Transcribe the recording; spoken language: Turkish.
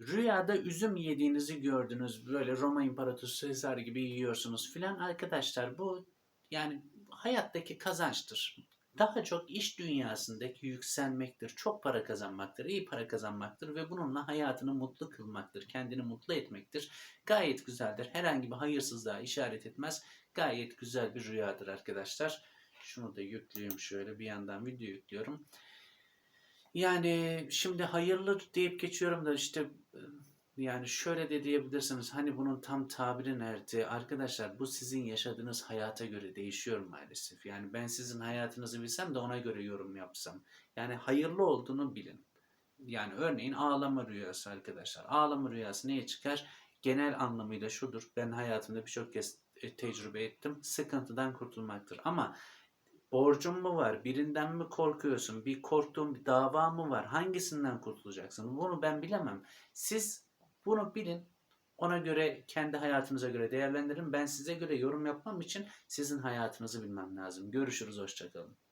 Rüyada üzüm yediğinizi gördünüz. Böyle Roma İmparatoru Sezar gibi yiyorsunuz filan. Arkadaşlar bu yani hayattaki kazançtır. Daha çok iş dünyasındaki yükselmektir. Çok para kazanmaktır. iyi para kazanmaktır ve bununla hayatını mutlu kılmaktır. Kendini mutlu etmektir. Gayet güzeldir. Herhangi bir hayırsızlığa işaret etmez. Gayet güzel bir rüyadır arkadaşlar. Şunu da yükleyeyim şöyle bir yandan video yüklüyorum. Yani şimdi hayırlı deyip geçiyorum da işte yani şöyle de diyebilirsiniz. Hani bunun tam tabiri nerede? Arkadaşlar bu sizin yaşadığınız hayata göre değişiyor maalesef. Yani ben sizin hayatınızı bilsem de ona göre yorum yapsam. Yani hayırlı olduğunu bilin. Yani örneğin ağlama rüyası arkadaşlar. Ağlama rüyası neye çıkar? Genel anlamıyla şudur. Ben hayatımda birçok kez e, tecrübe ettim. Sıkıntıdan kurtulmaktır. Ama borcun mu var? Birinden mi korkuyorsun? Bir korktuğun bir dava mı var? Hangisinden kurtulacaksın? Bunu ben bilemem. Siz bunu bilin. Ona göre kendi hayatınıza göre değerlendirin. Ben size göre yorum yapmam için sizin hayatınızı bilmem lazım. Görüşürüz. Hoşçakalın.